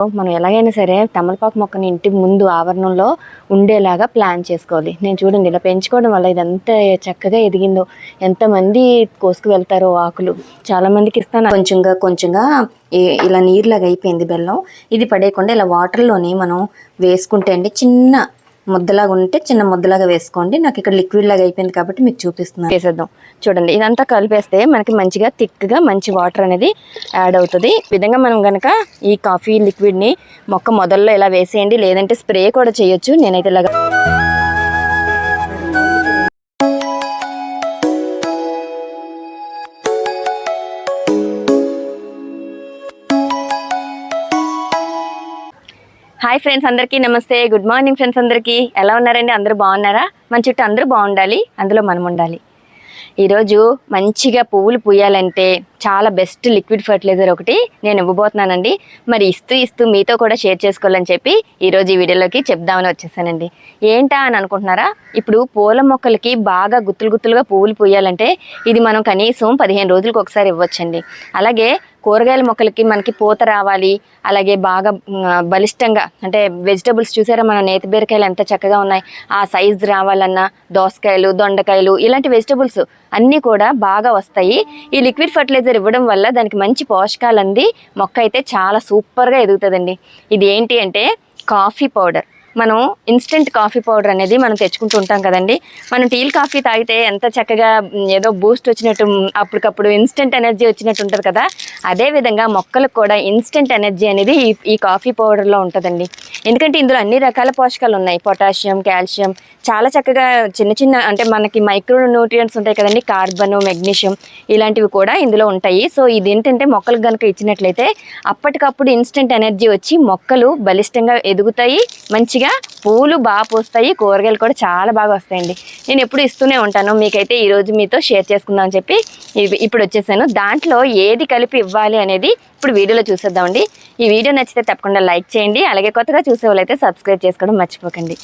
మనం ఎలాగైనా సరే తమలపాకు మొక్కని ఇంటి ముందు ఆవరణంలో ఉండేలాగా ప్లాన్ చేసుకోవాలి. నేను చూడండి ఇలా పెంచుకోవడం వల్ల ఇది ఎంత చక్కగా ఎదిగిందో ఎంతమంది కోసుకు వెళ్తారో ఆకులు. చాలామందికి ఇస్తాను. కొంచెంగా కొంచెంగా ఇలా నీరులాగా అయిపోయింది బెల్లం. ఇది పడేయకుండా ఇలా వాటర్లోనే మనం వేసుకుంటే అండి చిన్న ముద్దలాగా ఉంటే చిన్న ముద్దలాగా వేసుకోండి. నాకు ఇక్కడ లిక్విడ్ లాగా అయిపోయింది కాబట్టి మీకు చూపిస్తున్నాను. వేసేద్దాం. చూడండి ఇదంతా కలిపేస్తే మనకి మంచిగా థిక్గా మంచి వాటర్ అనేది యాడ్ అవుతుంది. విధంగా మనం కనుక ఈ కాఫీ లిక్విడ్ని మొక్క మొదల్లో ఇలా వేసేయండి లేదంటే స్ప్రే కూడా చేయొచ్చు. నేనైతే ఇలాగా హాయ్ ఫ్రెండ్స్ అందరికీ నమస్తే. గుడ్ మార్నింగ్ ఫ్రెండ్స్ అందరికీ. ఎలా ఉన్నారండి? అందరూ బాగున్నారా? మన చుట్టూ అందరూ బాగుండాలి. అందులో మనం ఉండాలి. ఈరోజు మంచిగా పువ్వులు పూయాలంటే చాలా బెస్ట్ లిక్విడ్ ఫర్టిలైజర్ ఒకటి నేను ఇవ్వబోతున్నానండి. మరి ఇస్తూ ఇస్తూ మీతో కూడా షేర్ చేసుకోవాలని చెప్పి ఈరోజు ఈ వీడియోలోకి చెప్దామని వచ్చేసానండి. ఏంటా అని అనుకుంటున్నారా? ఇప్పుడు పూల మొక్కలకి బాగా గుత్తులు గుత్తులుగా పువ్వులు పూయాలంటే ఇది మనం కనీసం పదిహేను రోజులకు ఒకసారి ఇవ్వచ్చండి. అలాగే కూరగాయల మొక్కలకి మనకి పూత రావాలి. అలాగే బాగా బలిష్టంగా అంటే వెజిటబుల్స్ చూసారా మన? నేతి బీరకాయలు ఎంత చక్కగా ఉన్నాయి. ఆ సైజ్ రావాలన్నా దోసకాయలు దొండకాయలు ఇలాంటి వెజిటబుల్స్ అన్నీ కూడా బాగా వస్తాయి. ఈ లిక్విడ్ ఫర్టిలైజర్ ఇవ్వడం వల్ల దానికి మంచి పోషకాలు అంది మొక్క అయితే చాలా సూపర్గా ఎదుగుతుందండి. ఇది ఏంటి అంటే కాఫీ పౌడర్. మనం ఇన్స్టెంట్ కాఫీ పౌడర్ అనేది మనం తెచ్చుకుంటూ ఉంటాం కదండి. మనం టీల్ కాఫీ తాగితే ఎంత చక్కగా ఏదో బూస్ట్ వచ్చినట్టు అప్పటికప్పుడు ఇన్స్టెంట్ ఎనర్జీ వచ్చినట్టు ఉంటుంది కదా. అదే విధంగా మొక్కలకు కూడా ఇన్స్టెంట్ ఎనర్జీ అనేది ఈ ఈ కాఫీ పౌడర్లో ఉంటుందండి. ఎందుకంటే ఇందులో అన్ని రకాల పోషకాలు ఉన్నాయి. పొటాషియం కాల్షియం చాలా చక్కగా చిన్న చిన్న అంటే మనకి మైక్రో న్యూట్రియంట్స్ ఉంటాయి కదండి. కార్బన్ మెగ్నీషియం ఇలాంటివి కూడా ఇందులో ఉంటాయి. సో ఇది ఏంటంటే మొక్కలకు కనుక ఇచ్చినట్లయితే అప్పటికప్పుడు ఇన్స్టెంట్ ఎనర్జీ వచ్చి మొక్కలు బలిష్టంగా ఎదుగుతాయి. మంచి మంచిగా పూలు బాగా పూస్తాయి కూరగాయలు కూడా చాలా బాగా వస్తాయండి. నేను ఎప్పుడు ఇస్తూనే ఉంటాను. మీకైతే ఈరోజు మీతో షేర్ చేసుకుందాం అని చెప్పి ఇప్పుడు వచ్చేసాను. దాంట్లో ఏది కలిపి ఇవ్వాలి అనేది ఇప్పుడు వీడియోలో చూసేద్దామండి. ఈ వీడియో నచ్చితే తప్పకుండా లైక్ చేయండి. అలాగే కొత్తగా చూసే వాళ్ళైతే సబ్స్క్రైబ్ చేసుకోవడం మర్చిపోకండి.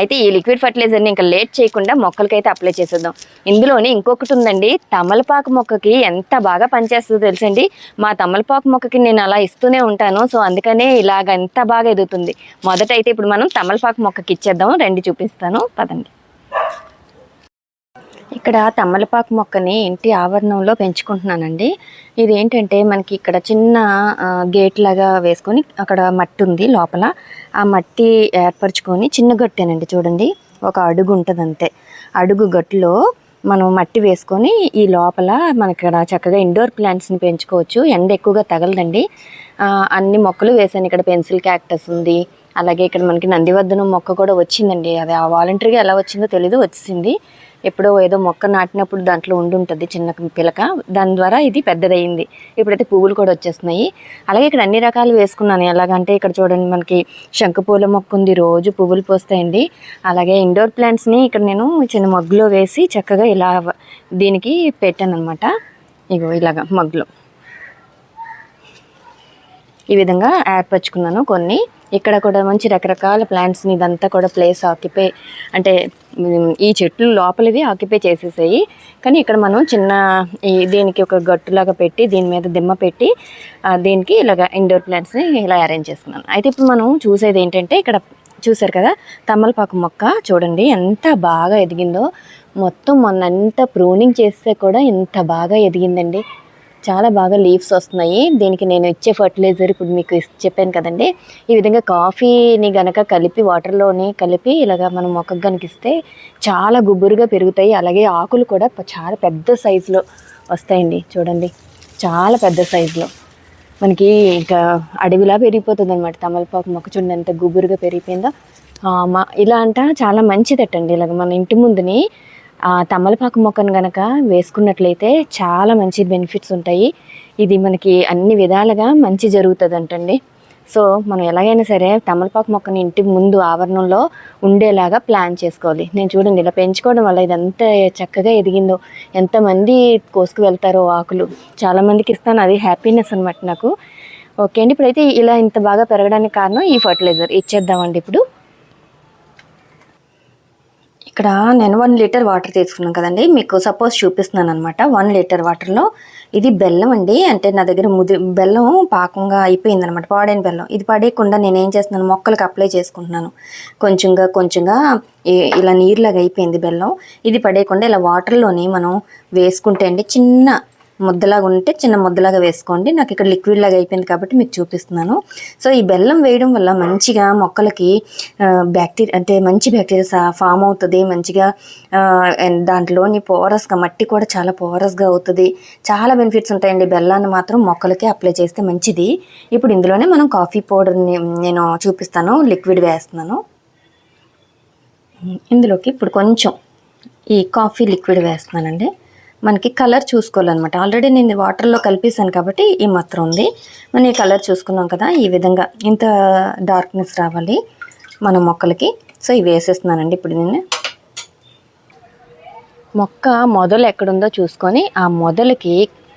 అయితే ఈ లిక్విడ్ ఫర్టిలైజర్ని ఇంకా లేట్ చేయకుండా మొక్కలకైతే అప్లై చేసేద్దాం. ఇందులోనే ఇంకొకటి ఉందండి. తమలపాకు మొక్కకి ఎంత బాగా పనిచేస్తుందో తెలుసండి. మా తమలపాకు మొక్కకి నేను అలా ఇస్తూనే ఉంటాను. సో అందుకనే ఇలాగ ఎంత బాగా ఎదుగుతుంది. మొదట అయితే ఇప్పుడు మనం తమలపాకు మొక్కకి ఇచ్చేద్దాం రెండు చూపిస్తాను. పదండి. ఇక్కడ తమలపాకు మొక్కని ఇంటి ఆవరణంలో పెంచుకుంటున్నానండి. ఇది ఏంటంటే మనకి ఇక్కడ చిన్న గేట్ లాగా వేసుకొని అక్కడ మట్టి ఉంది లోపల. ఆ మట్టి ఏర్పరచుకొని చిన్న గట్టేనండి చూడండి. ఒక అడుగు ఉంటుంది అంతే అడుగు గట్టులో మనం మట్టి వేసుకొని ఈ లోపల మనకిక్కడ చక్కగా ఇండోర్ ప్లాంట్స్ని పెంచుకోవచ్చు. ఎండ ఎక్కువగా తగలదండి. అన్ని మొక్కలు వేసాను. ఇక్కడ పెన్సిల్ క్యాక్టస్ ఉంది. అలాగే ఇక్కడ మనకి నందివర్ధనం మొక్క కూడా వచ్చిందండి. అది ఆ వాలంటరీగా ఎలా వచ్చిందో తెలీదు వచ్చింది ఎప్పుడో ఏదో మొక్క నాటినప్పుడు దాంట్లో ఉండి ఉంటుంది చిన్న పిలక. దాని ద్వారా ఇది పెద్దదయ్యింది. ఇప్పుడైతే పువ్వులు కూడా వచ్చేస్తున్నాయి. అలాగే ఇక్కడ అన్ని రకాలు వేసుకున్నాను. ఎలాగంటే ఇక్కడ చూడండి మనకి శంఖపూల మొక్క ఉంది రోజు పువ్వులు పోస్తాయండి. అలాగే ఇండోర్ ప్లాంట్స్ని ఇక్కడ నేను చిన్న మగ్గులో వేసి చక్కగా ఇలా దీనికి పెట్టాను అనమాట ఇగో ఇలాగా మగ్గులో. ఈ విధంగా ఏర్పరచుకున్నాను కొన్ని. ఇక్కడ కూడా మంచి రకరకాల ప్లాంట్స్ని ఇదంతా కూడా ప్లేస్ ఆక్యుపై అంటే ఈ చెట్లు లోపలివి ఆక్యుపై చేసేసాయి. కానీ ఇక్కడ మనం చిన్న ఈ దీనికి ఒక గట్టులాగా పెట్టి దీని మీద దిమ్మ పెట్టి దీనికి ఇలాగ ఇండోర్ ప్లాంట్స్ని ఇలా అరేంజ్ చేసుకున్నాను అయితే ఇప్పుడు మనం చూసేది ఏంటంటే ఇక్కడ చూసారు కదా తమలపాకు మొక్క. చూడండి ఎంత బాగా ఎదిగిందో. మొత్తం మొన్నంతా ప్రూనింగ్ చేస్తే కూడా ఇంత బాగా ఎదిగిందండి. చాలా బాగా లీవ్స్ వస్తున్నాయి. దీనికి నేను ఇచ్చే ఫర్టిలైజర్ ఇప్పుడు మీకు చెప్పాను కదండి. ఈ విధంగా కాఫీని గనక కలిపి వాటర్లోని కలిపి ఇలాగ మనం మొక్కకు గనక ఇస్తే చాలా గుబురుగా పెరుగుతాయి. అలాగే ఆకులు కూడా చాలా పెద్ద సైజులో వస్తాయండి. చూడండి. చాలా పెద్ద సైజులో. మనకి ఇంకా అడవిలా పెరిగిపోతుంది అనమాట తమలపాకు మొక్క చూడండి ఎంత గుబురుగా పెరిగిపోయిందో. మా ఇలా అంట చాలా మంచిదటండి. ఇలాగ మన ఇంటి ముందుని తమలపాకు మొక్కను గనక వేసుకున్నట్లయితే చాలా మంచి బెనిఫిట్స్ ఉంటాయి. ఇది మనకి అన్ని విధాలుగా మంచి జరుగుతుంది అంటండి సో మనం ఎలాగైనా సరే తమలపాకు మొక్కని ఇంటి ముందు ఆవరణంలో ఉండేలాగా ప్లాన్ చేసుకోవాలి. నేను చూడండి ఇలా పెంచుకోవడం వల్ల ఇది ఎంత చక్కగా ఎదిగిందో ఎంతమంది కోసుకు వెళ్తారో ఆకులు చాలామందికి ఇస్తాను అది హ్యాపీనెస్ అనమాట నాకు. ఓకే అండి ఇప్పుడైతే ఇలా ఇంత బాగా పెరగడానికి కారణం ఈ ఫర్టిలైజర్. ఇచ్చేద్దామండి ఇప్పుడు. ఇక్కడ నేను వన్ లీటర్ వాటర్ తీసుకున్నాను కదండి. మీకు సపోజ్ చూపిస్తున్నాను అనమాట వన్ లీటర్ వాటర్లో ఇది బెల్లం అండి. అంటే నా దగ్గర ముది బెల్లం పాకంగా అయిపోయింది అనమాట పాడైన బెల్లం. ఇది పడేయకుండా నేను ఏం చేస్తున్నాను? మొక్కలకు అప్లై చేసుకుంటున్నాను. కొంచెంగా కొంచెంగా ఇలా నీరులాగా అయిపోయింది బెల్లం. ఇది పడేయకుండా ఇలా వాటర్లోని మనం వేసుకుంటే అండి చిన్న ముద్దలాగా ఉంటే చిన్న ముద్దలాగా వేసుకోండి. నాకు ఇక్కడ లిక్విడ్ లాగా అయిపోయింది కాబట్టి మీకు చూపిస్తున్నాను. సో ఈ బెల్లం వేయడం వల్ల మంచిగా మొక్కలకి బ్యాక్టీరియా అంటే మంచి బ్యాక్టీరియా ఫామ్ అవుతుంది. మంచిగా దాంట్లోని పోరస్గా మట్టి కూడా చాలా పోరస్గా అవుతుంది. చాలా బెనిఫిట్స్ ఉంటాయండి. బెల్లాన్ని మాత్రం మొక్కలకి అప్లై చేస్తే మంచిది. ఇప్పుడు ఇందులోనే మనం కాఫీ పౌడర్ని నేను చూపిస్తాను. లిక్విడ్ వేస్తున్నాను. ఇందులోకి ఇప్పుడు కొంచెం ఈ కాఫీ లిక్విడ్ వేస్తున్నానండి. మనకి కలర్ చూసుకోవాలన్నమాట. ఆల్రెడీ నేను వాటర్లో కలిపేసాను కాబట్టి ఈ మాత్రం ఉంది. మనం ఈ కలర్ చూసుకున్నాం కదా ఈ విధంగా ఇంత డార్క్నెస్ రావాలి మన మొక్కలకి. సో ఇవి వేసేస్తున్నానండి ఇప్పుడు నేను. మొక్క మొదలు ఎక్కడుందో చూసుకొని ఆ మొదలకి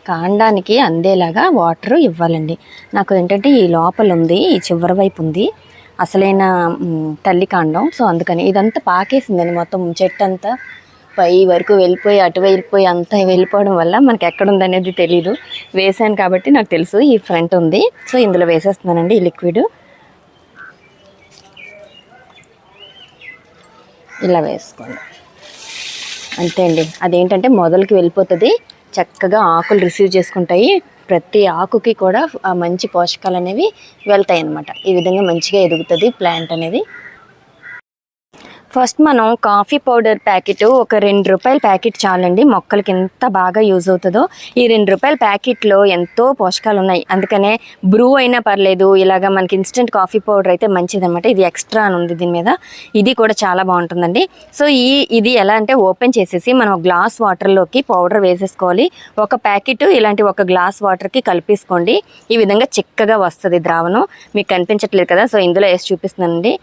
కాండానికి అందేలాగా వాటర్ ఇవ్వాలండి. నాకు ఏంటంటే ఈ లోపల ఉంది ఈ చివరి వైపు ఉంది. అసలైన తల్లి కాండం. సో అందుకని ఇదంతా పాకేసిందండి మొత్తం చెట్టు అంతా పై వరకు వెళ్ళిపోయి అటు వెళ్ళిపోయి అంతా వెళ్ళిపోవడం వల్ల మనకి ఎక్కడ ఉందనేది తెలియదు వేసాను కాబట్టి నాకు తెలుసు ఈ ఫ్రంట్ ఉంది. సో ఇందులో వేసేస్తున్నానండి ఈ లిక్విడ్. ఇలా వేసుకోండి. అంతే అండి. అదేంటంటే మొదలకి వెళ్ళిపోతుంది. చక్కగా ఆకులు రిసీవ్ చేసుకుంటాయి. ప్రతి ఆకుకి కూడా మంచి పోషకాలు అనేవి వెళ్తాయి అన్నమాట ఈ విధంగా మంచిగా ఎదుగుతుంది ప్లాంట్ అనేది. ఫస్ట్ మనం కాఫీ పౌడర్ ప్యాకెట్ ఒక రెండు రూపాయల ప్యాకెట్ చాలండి. మొక్కలకి ఎంత బాగా యూజ్ అవుతుందో. ఈ రెండు రూపాయల ప్యాకెట్లో ఎంతో పోషకాలు ఉన్నాయి. అందుకనే బ్రూ అయినా పర్లేదు ఇలాగ మనకి ఇన్స్టెంట్ కాఫీ పౌడర్ అయితే మంచిదన్నమాట. ఇది ఎక్స్ట్రా అని ఉంది దీని మీద. ఇది కూడా చాలా బాగుంటుందండి. సో ఈ ఇది ఎలా అంటే ఓపెన్ చేసేసి మనం గ్లాస్ వాటర్లోకి పౌడర్ వేసేసుకోవాలి. ఒక ప్యాకెట్ ఇలాంటి ఒక గ్లాస్ వాటర్కి కలిపేసుకోండి. ఈ విధంగా చిక్కగా వస్తుంది ద్రావణం. మీకు కనిపించట్లేదు కదా? సో ఇందులో వేసి చూపిస్తున్నానండి.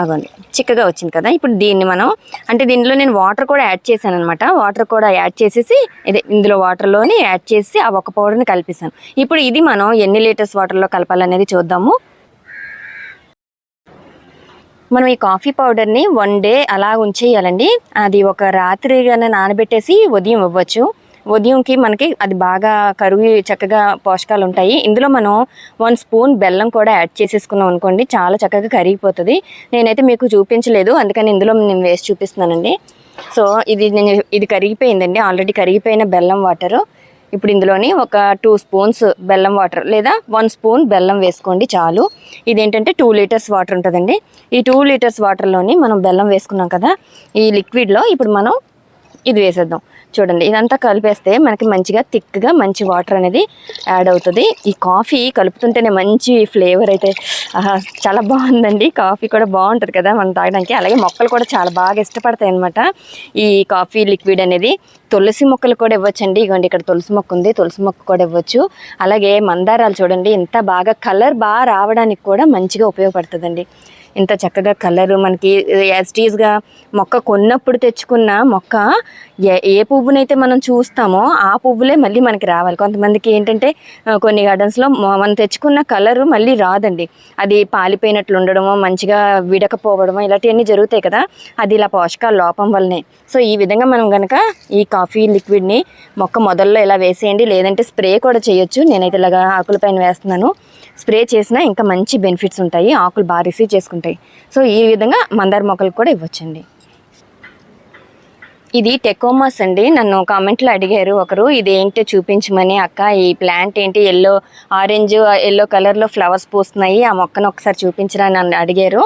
అగోండి చిక్కగా వచ్చింది కదా ఇప్పుడు దీన్ని మనం అంటే దీనిలో నేను వాటర్ కూడా యాడ్ చేశాను అనమాట వాటర్ కూడా యాడ్ చేసేసి ఇదే ఇందులో వాటర్లోని యాడ్ చేసి ఆ ఒక్క పౌడర్ని కలిపేసాను ఇప్పుడు ఇది మనం ఎన్ని లీటర్స్ వాటర్లో కలపాలనేది చూద్దాము. మనం ఈ కాఫీ పౌడర్ని వన్ డే అలా ఉంచేయాలండి. అది ఒక రాత్రి కానీ నానబెట్టేసి ఉదయం ఇవ్వచ్చు. ఉదయంకి మనకి అది బాగా కరుగు చక్కగా పోషకాలు ఉంటాయి. ఇందులో మనం వన్ స్పూన్ బెల్లం కూడా యాడ్ చేసేసుకున్నాం అనుకోండి చాలా చక్కగా కరిగిపోతుంది. నేనైతే మీకు చూపించలేదు అందుకని ఇందులో నేను వేసి చూపిస్తున్నానండి. సో ఇది నేను ఇది కరిగిపోయిందండి ఆల్రెడీ కరిగిపోయిన బెల్లం వాటరు. ఇప్పుడు ఇందులోని ఒక టూ స్పూన్స్ బెల్లం వాటర్ లేదా వన్ స్పూన్ బెల్లం వేసుకోండి చాలు. ఇదేంటంటే టూ లీటర్స్ వాటర్ ఉంటుందండి. ఈ టూ లీటర్స్ వాటర్లోని మనం బెల్లం వేసుకున్నాం కదా ఈ లిక్విడ్లో ఇప్పుడు మనం ఇది వేసేద్దాం. చూడండి ఇదంతా కలిపేస్తే మనకి మంచిగా థిక్గా మంచి వాటర్ అనేది యాడ్ అవుతుంది. ఈ కాఫీ కలుపుతుంటేనే మంచి ఫ్లేవర్ అయితే చాలా బాగుందండి. కాఫీ కూడా బాగుంటుంది కదా మనం తాగడానికి. అలాగే మొక్కలు కూడా చాలా బాగా ఇష్టపడతాయి అనమాట ఈ కాఫీ లిక్విడ్ అనేది తులసి మొక్కలు కూడా ఇవ్వచ్చండి. ఇగోండి ఇక్కడ తులసి మొక్క ఉంది. తులసి మొక్క కూడా ఇవ్వచ్చు. అలాగే మందారాలు చూడండి ఇంత బాగా కలర్ బాగా రావడానికి కూడా మంచిగా ఉపయోగపడుతుందండి. ఇంత చక్కగా కలరు మనకి యాజ్టీజ్గా మొక్క కొన్నప్పుడు తెచ్చుకున్న మొక్క ఏ ఏ పువ్వునైతే మనం చూస్తామో ఆ పువ్వులే మళ్ళీ మనకి రావాలి. కొంతమందికి ఏంటంటే కొన్ని గార్డెన్స్లో మనం తెచ్చుకున్న కలరు మళ్ళీ రాదండి. అది పాలిపోయినట్లు ఉండడమో మంచిగా విడకపోవడమో ఇలాంటివన్నీ జరుగుతాయి కదా. అది ఇలా పోషకాల లోపం వల్లనే. సో ఈ విధంగా మనం కనుక ఈ కాఫీ లిక్విడ్ని మొక్క మొదల్లో ఇలా వేసేయండి. లేదంటే స్ప్రే కూడా చేయొచ్చు. నేనైతే ఇలాగా ఆకుల పైన వేస్తున్నాను. స్ప్రే చేసినా ఇంకా మంచి బెనిఫిట్స్ ఉంటాయి ఆకులు బాగా రిసీవ్ చేసుకుంటాయి. సో ఈ విధంగా మందార మొక్కలు కూడా ఇవ్వచ్చండి. ఇది టెకోమాస్ అండి. నన్ను కామెంట్లో అడిగారు ఒకరు ఇది ఏంటో చూపించమని అక్క? ఈ ప్లాంట్ ఏంటి? ఎల్లో ఆరెంజ్ ఎల్లో కలర్లో ఫ్లవర్స్ పూస్తున్నాయి. ఆ మొక్కను ఒకసారి చూపించరా అని నన్ను అడిగారు.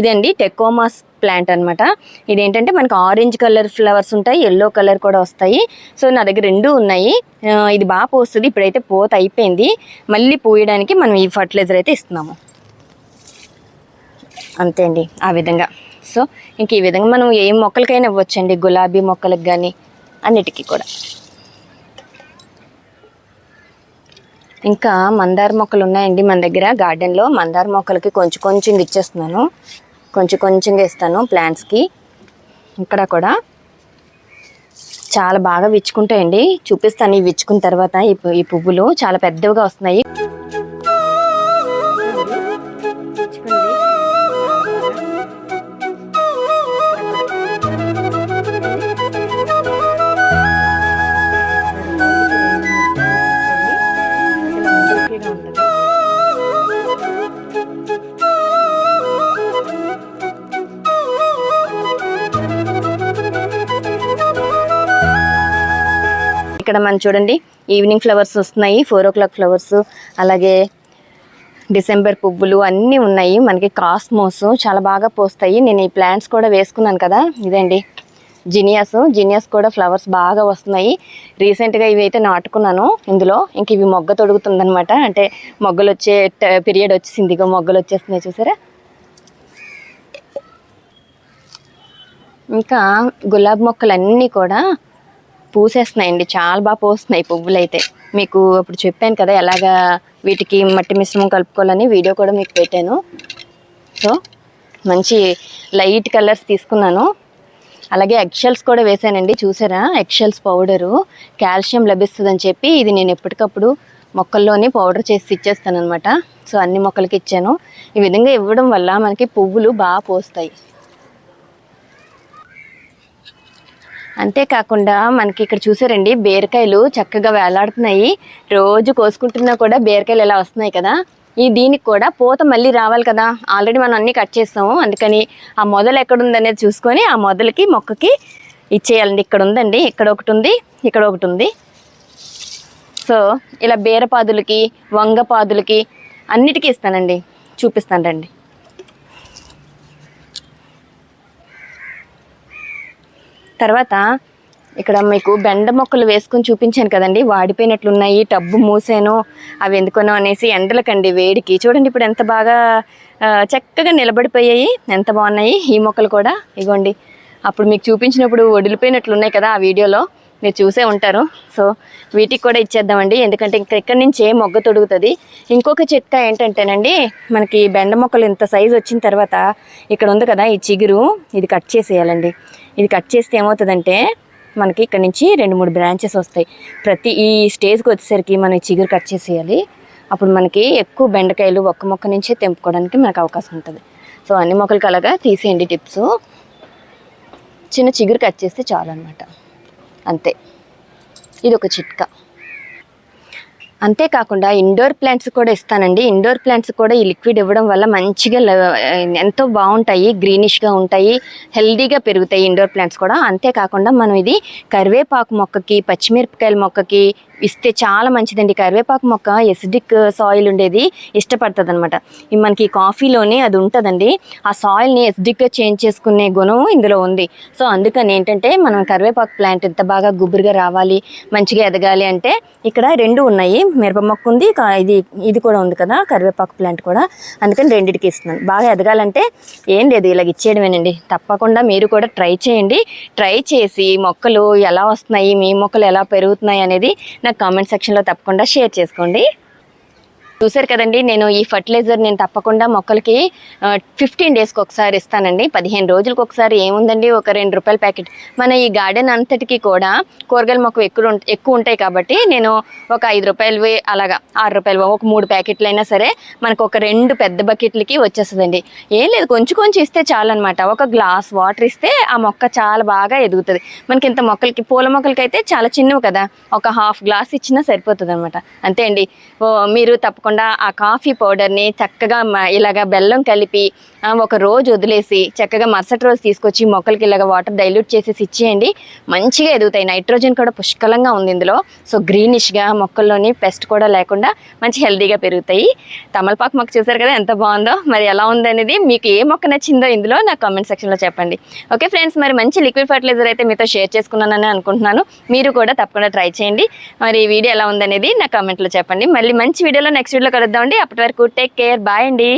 ఇదండి టెకోమాస్ ప్లాంట్ అనమాట ఇదేంటంటే మనకు ఆరెంజ్ కలర్ ఫ్లవర్స్ ఉంటాయి ఎల్లో కలర్ కూడా వస్తాయి. సో నా దగ్గర రెండు ఉన్నాయి. ఇది బాగా పోస్తుంది. ఇప్పుడైతే పోత అయిపోయింది. మళ్ళీ పూయడానికి మనం ఈ ఫర్టిలైజర్ అయితే ఇస్తున్నాము. అంతే అండి. ఆ విధంగా. సో ఇంక ఈ విధంగా మనం ఏ మొక్కలకైనా ఇవ్వచ్చండి. గులాబీ మొక్కలకు కానీ అన్నిటికీ కూడా. ఇంకా మందార మొక్కలు ఉన్నాయండి మన దగ్గర. గార్డెన్లో మందార మొక్కలకి కొంచెం కొంచెం ఇచ్చేస్తున్నాను. కొంచెం కొంచెంగా ఇస్తాను ప్లాంట్స్కి ఇక్కడ కూడా చాలా బాగా విచ్చుకుంటాయండి. చూపిస్తాను ఇవి విచ్చుకున్న తర్వాత ఈ ఈ పువ్వులు. చాలా పెద్దవిగా వస్తున్నాయి. ఇక్కడ మనం చూడండి ఈవినింగ్ ఫ్లవర్స్ వస్తున్నాయి ఫోర్ ఓ క్లాక్ ఫ్లవర్స్ అలాగే డిసెంబర్ పువ్వులు అన్నీ ఉన్నాయి. మనకి కాస్మోస్ చాలా బాగా పోస్తాయి. నేను ఈ ప్లాంట్స్ కూడా వేసుకున్నాను కదా ఇదండి. జినియాస్ జినియాస్ కూడా ఫ్లవర్స్ బాగా వస్తున్నాయి. రీసెంట్గా ఇవి అయితే నాటుకున్నాను ఇందులో. ఇంక ఇవి మొగ్గ తొడుగుతుందనమాట అంటే మొగ్గలు వచ్చే పీరియడ్ వచ్చేసింది. ఇగో మొగ్గలు వచ్చేస్తున్నాయి చూసారా? ఇంకా గులాబీ మొక్కలు అన్నీ కూడా పూసేస్తున్నాయండి. చాలా బాగా పోస్తున్నాయి పువ్వులు అయితే మీకు అప్పుడు చెప్పాను కదా ఎలాగా వీటికి మట్టి మిశ్రమం కలుపుకోవాలని వీడియో కూడా మీకు పెట్టాను. సో మంచి లైట్ కలర్స్ తీసుకున్నాను. అలాగే ఎగ్షెల్స్ కూడా వేసానండి చూసారా? ఎగ్షెల్స్ పౌడరు కాల్షియం లభిస్తుందని చెప్పి ఇది నేను ఎప్పటికప్పుడు మొక్కల్లోనే పౌడర్ చేసి ఇచ్చేస్తాను అనమాట సో అన్ని మొక్కలకి ఇచ్చాను. ఈ విధంగా ఇవ్వడం వల్ల మనకి పువ్వులు బాగా పోస్తాయి. అంతేకాకుండా మనకి ఇక్కడ చూసారండి బీరకాయలు చక్కగా వేలాడుతున్నాయి. రోజు కోసుకుంటున్నా కూడా బీరకాయలు ఎలా వస్తున్నాయి కదా. ఈ దీనికి కూడా పూత మళ్ళీ రావాలి కదా. ఆల్రెడీ మనం అన్నీ కట్ చేస్తాము అందుకని ఆ మొదలు ఎక్కడ ఉందనేది చూసుకొని ఆ మొదలకి మొక్కకి ఇచ్చేయాలండి. ఇక్కడ ఉందండి ఇక్కడ ఒకటి ఉంది ఇక్కడ ఒకటి ఉంది. సో ఇలా బీరపాదులకి వంగపాదులకి అన్నిటికీ ఇస్తానండి. చూపిస్తాను రండి. తర్వాత ఇక్కడ మీకు బెండ మొక్కలు వేసుకొని చూపించాను కదండి. వాడిపోయినట్లున్నాయి టబ్బు మూసాను అవి ఎందుకునో అనేసి ఎండలకండి వేడికి. చూడండి ఇప్పుడు ఎంత బాగా చక్కగా నిలబడిపోయాయి. ఎంత బాగున్నాయి ఈ మొక్కలు కూడా. ఇగోండి. అప్పుడు మీకు చూపించినప్పుడు వడిలిపోయినట్లున్నాయి కదా ఆ వీడియోలో. మీరు చూసే ఉంటారు. సో వీటికి కూడా ఇచ్చేద్దామండి. ఎందుకంటే ఇంకా ఇక్కడి నుంచే మొగ్గ తొడుగుతుంది. ఇంకొక చిట్కా ఏంటంటేనండి మనకి బెండ మొక్కలు ఇంత సైజు వచ్చిన తర్వాత ఇక్కడ ఉంది కదా ఈ చిగురు. ఇది కట్ చేసేయాలండి. ఇది కట్ చేస్తే ఏమవుతుందంటే మనకి ఇక్కడ నుంచి రెండు మూడు బ్రాంచెస్ వస్తాయి. ప్రతి ఈ స్టేజ్కి వచ్చేసరికి మనం ఈ చిగురు కట్ చేసేయాలి. అప్పుడు మనకి ఎక్కువ బెండకాయలు ఒక్క మొక్క నుంచే తెంపుకోవడానికి మనకు అవకాశం ఉంటుంది. సో అన్ని మొక్కలకి అలాగా తీసేయండి టిప్స్. చిన్న చిగురు కట్ చేస్తే చాలు అనమాట అంతే. ఇది ఒక చిట్కా. అంతేకాకుండా ఇండోర్ ప్లాంట్స్ కూడా ఇస్తానండి. ఇండోర్ ప్లాంట్స్ కూడా ఈ లిక్విడ్ ఇవ్వడం వల్ల మంచిగా ఎంతో బాగుంటాయి గ్రీనిష్గా ఉంటాయి హెల్దీగా పెరుగుతాయి ఇండోర్ ప్లాంట్స్ కూడా. అంతేకాకుండా మనం ఇది కరివేపాకు మొక్కకి పచ్చిమిరపకాయల మొక్కకి ఇస్తే చాలా మంచిదండి. కరివేపాకు మొక్క ఎసిడిక్ సాయిల్ ఉండేది ఇష్టపడుతుంది అనమాట మనకి కాఫీలోనే అది ఉంటుందండి. ఆ సాయిల్ని ఎసిడిక్గా చేంజ్ చేసుకునే గుణం ఇందులో ఉంది. సో అందుకని ఏంటంటే మనం కరివేపాకు ప్లాంట్ ఎంత బాగా గుబురుగా రావాలి మంచిగా ఎదగాలి అంటే ఇక్కడ రెండు ఉన్నాయి. మిరప మొక్క ఉంది ఇది ఇది కూడా ఉంది కదా కరివేపాకు ప్లాంట్ కూడా. అందుకని రెండిటికి ఇస్తున్నాను. బాగా ఎదగాలంటే ఏం లేదు ఇలాగ ఇచ్చేయడమేనండి. తప్పకుండా మీరు కూడా ట్రై చేయండి. ట్రై చేసి మొక్కలు ఎలా వస్తున్నాయి మీ మొక్కలు ఎలా పెరుగుతున్నాయి అనేది నాకు కామెంట్ సెక్షన్లో తప్పకుండా షేర్ చేసుకోండి. చూసారు కదండి నేను ఈ ఫర్టిలైజర్ నేను తప్పకుండా మొక్కలకి ఫిఫ్టీన్ డేస్కి ఒకసారి ఇస్తానండి. పదిహేను రోజులకు ఒకసారి ఏముందండి ఒక రెండు రూపాయల ప్యాకెట్. మన ఈ గార్డెన్ అంతటికి కూడా కూరగాయల మొక్కలు ఎక్కువ ఎక్కువ ఉంటాయి కాబట్టి నేను ఒక ఐదు రూపాయలవి అలాగా ఆరు రూపాయలు ఒక మూడు ప్యాకెట్లు అయినా సరే మనకు ఒక రెండు పెద్ద బకెట్లకి వచ్చేస్తుందండి. ఏం లేదు కొంచెం కొంచెం ఇస్తే చాలన్నమాట ఒక గ్లాస్ వాటర్ ఇస్తే ఆ మొక్క చాలా బాగా ఎదుగుతుంది. మనకి ఇంత మొక్కలకి పూల మొక్కలకి అయితే చాలా చిన్నవి కదా. ఒక హాఫ్ గ్లాస్ ఇచ్చినా సరిపోతుంది అనమాట అంతే అండి. ఓ, మీరు తప్పకుండా ఆ కాఫీ పౌడర్ని చక్కగా మ- ఇలాగ బెల్లం కలిపి ఒక రోజు వదిలేసి చక్కగా మరుసటి రోజు తీసుకొచ్చి మొక్కలకి ఇలాగ వాటర్ డైల్యూట్ చేసేసి ఇచ్చేయండి. మంచిగా ఎదుగుతాయి. నైట్రోజన్ కూడా పుష్కలంగా ఉంది ఇందులో. సో గ్రీనిష్గా మొక్కల్లోని పెస్ట్ కూడా లేకుండా మంచి హెల్దీగా పెరుగుతాయి. తమలపాకు మొక్క చూసారు కదా ఎంత బాగుందో. మరి ఎలా ఉందనేది మీకు ఏ మొక్క నచ్చిందో ఇందులో నాకు కామెంట్ సెక్షన్లో చెప్పండి. ఓకే ఫ్రెండ్స్ మరి మంచి లిక్విడ్ ఫర్టిలైజర్ అయితే మీతో షేర్ చేసుకున్నానని అనుకుంటున్నాను. మీరు కూడా తప్పకుండా ట్రై చేయండి. మరి ఈ వీడియో ఎలా ఉందనేది నా కామెంట్లో చెప్పండి. మళ్ళీ మంచి వీడియోలో నెక్స్ట్ వీడియోలో కలుద్దామండి. అప్పటి వరకు టేక్ కేర్ బాయ్ అండి.